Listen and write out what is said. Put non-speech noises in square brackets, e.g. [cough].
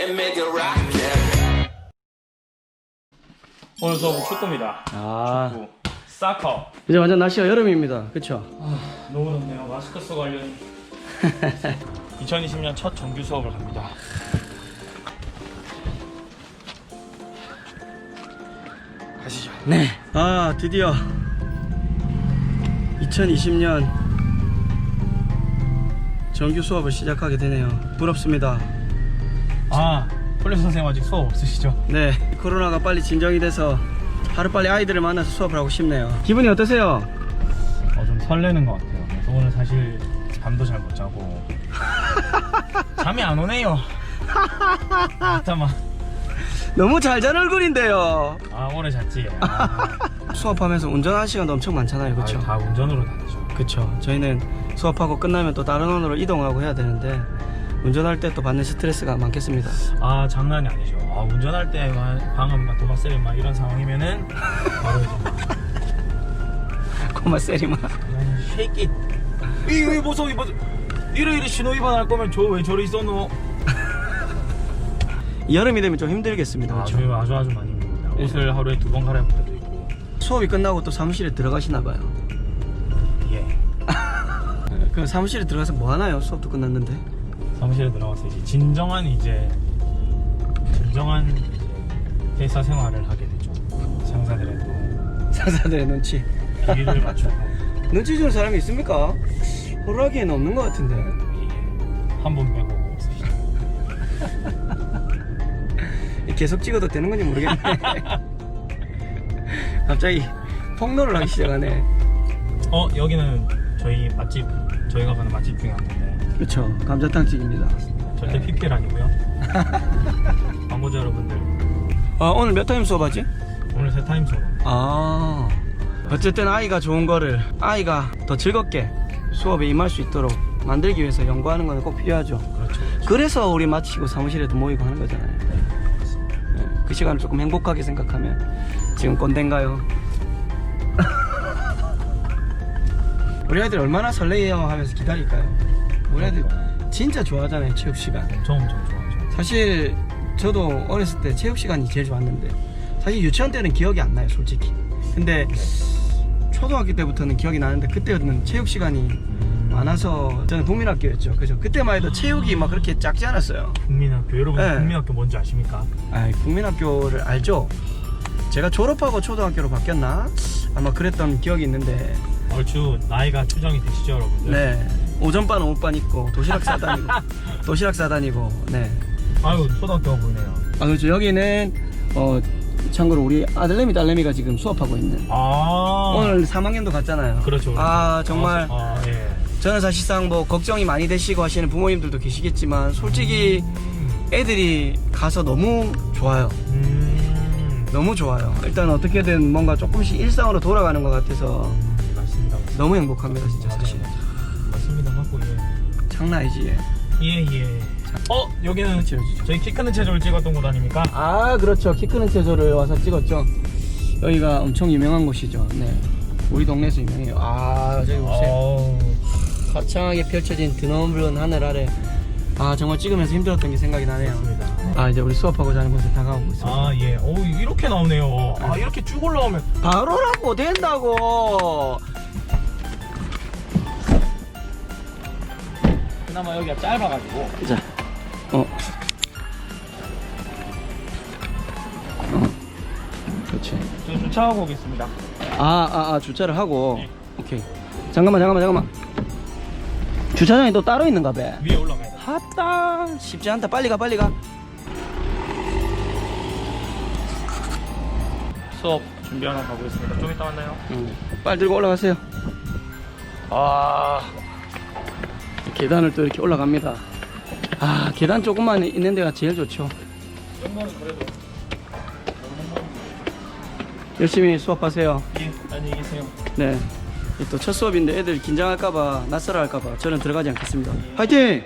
and make it rock. 오늘 수업은 축구입니다. 아. 축구. 사커. 이제 완전 날씨가 여름입니다. 그쵸? 아, 너무 덥네요. 마스크 쓰고 관련 [laughs] 2020년 첫 정규 수업을 갑니다. 가시죠. 네. 아, 드디어 2020년 정규 수업을 시작하게 되네요. 부럽습니다. 아, 폴리 선생님 아직 수업 없으시죠? 네. 코로나가 빨리 진정이 돼서 하루빨리 아이들을 만나서 수업을 하고 싶네요. 기분이 어떠세요? 어, 좀 설레는 것 같아요. 그래서 오늘 사실 잠도 잘 못 자고 [laughs] 잠이 안 오네요. 잠깐만. 너무 잘 잔 얼굴인데요. 아 오래 잤지. 아, [laughs] 수업하면서 운전할 시간도 엄청 많잖아요. 그쵸? 아, 다 운전으로 다니죠. 그쵸. 저희는 수업하고 끝나면 또 다른 원으로 이동하고 해야 되는데 운전할 때 또 받는 스트레스가 많겠습니다. 아 장난이 아니죠. 아, 운전할 때막 방금 막 도마 세리 막 이런 상황이면은 바로 이제 고마 세리마. 쉐이키. 이이 보소 이 보소. 이래 이래 신호 위반할 거면 저 왜 저리 있어노? [laughs] 여름이 되면 좀 힘들겠습니다. 아주 그쵸? 아주 아주 많이 입니다. 옷을 하루에 두 번 갈아입을 때도 있고. 수업이 끝나고 또 사무실에 들어가시나 봐요. 예. [laughs] 그 사무실에 들어가서 뭐 하나요? 수업도 끝났는데. 사무실에 들어가서 이제 진정한 이제 진정한 회사 생활을 하게 되죠. 상사들의 또 상사들의 눈치. 비리를 맞추고 [laughs] 눈치 주는 사람이 있습니까? 호루라기에는 없는 것 같은데. 한 번 빼고 없으시죠. [laughs] 계속 찍어도 되는 건지 모르겠네. [laughs] 갑자기 폭로를 하기 시작하네. 어 여기는 저희 맛집 저희가 가는 맛집 중에 하나인데 그쵸. 감자탕집입니다. 절대 PPL 아니고요. [laughs] 광고자 여러분들 아, 오늘 몇 타임 수업하지? 오늘 세 타임 수업. 아. 어쨌든 아이가 좋은 거를 아이가 더 즐겁게 수업에 임할 수 있도록 만들기 위해서 연구하는 건 꼭 필요하죠. 그렇죠. 그래서 우리 마치고 사무실에도 모이고 하는 거잖아요. 네, 그 시간을 조금 행복하게 생각하면 지금 꼰대인가요? [laughs] 우리 아이들 얼마나 설레요 하면서 기다릴까요? 진짜 좋아하잖아요 체육 시간. 엄청 엄청 좋아하죠. 사실 저도 어렸을 때 체육 시간이 제일 좋았는데 사실 유치원 때는 기억이 안 나요 솔직히. 근데 초등학교 때부터는 기억이 나는데 그때는 체육 시간이 많아서 저는 국민학교였죠. 그죠? 그때만 해도 체육이 막 그렇게 작지 않았어요. 국민학교 여러분 네. 국민학교 뭔지 아십니까? 아, 국민학교를 알죠? 제가 졸업하고 초등학교로 바뀌었나? 아마 그랬던 기억이 있는데 얼추 나이가 추정이 되시죠 여러분들? 네 오전반 오후반 있고 도시락 싸다니고 도시락 싸다니고 네. 아유 초등학교가 보이네요. 아 그렇죠 여기는 어 참고로 우리 아들내미 딸내미가 지금 수업하고 있는 아 오늘 3학년도 갔잖아요. 그렇죠. 아 정말 아, 예. 저는 사실상 뭐 걱정이 많이 되시고 하시는 부모님들도 계시겠지만 솔직히 음, 애들이 가서 너무 좋아요. 음, 너무 좋아요. 일단 어떻게든 뭔가 조금씩 일상으로 돌아가는 것 같아서 음, 맞습니다. 맞습니다. 너무 행복합니다 진짜 사실. 맞고 예. 장난 아니지. 얘. 예 예. 어 여기는 그렇죠, 그렇죠. 저희 키 크는 체조를 찍었던 곳 아닙니까? 아 그렇죠 키 크는 체조를 와서 찍었죠. 여기가 엄청 유명한 곳이죠. 네. 우리 동네에서 유명해요. 아 저기 보세요. 어우, 화창하게 펼쳐진 드넓은 하늘 아래 아 정말 찍으면서 힘들었던 게 생각이 나네요. 맞습니다. 아 이제 우리 수업하고자 하는 곳에 다가오고 있습니다. 아 예. 오 이렇게 나오네요. 아 이렇게 쭉 올라오면 바로라고 된다고. 그나마 여기가 짧아가지고 자, 어. 어. 그렇지. 저 주차하고 오겠습니다. 아, 아, 아, 주차를 하고. 네. 오케이. 잠깐만, 잠깐만, 잠깐만. 주차장이 또 따로 있는가 봐. 위에 올라가야 돼. 핫다. 쉽지 않다. 빨리 가, 빨리 가. 수업 준비하러 가고 있습니다. 좀 이따 만나요. 응. 빨리 들고 올라가세요. 아. 계단을 또 이렇게 올라갑니다. 아, 계단 조금만 있는 데가 제일 좋죠. 열심히 수업하세요. 예 안녕히 계세요. 네. 또 첫 수업인데 애들 긴장할까봐 낯설어 할까봐 저는 들어가지 않겠습니다. 화이팅!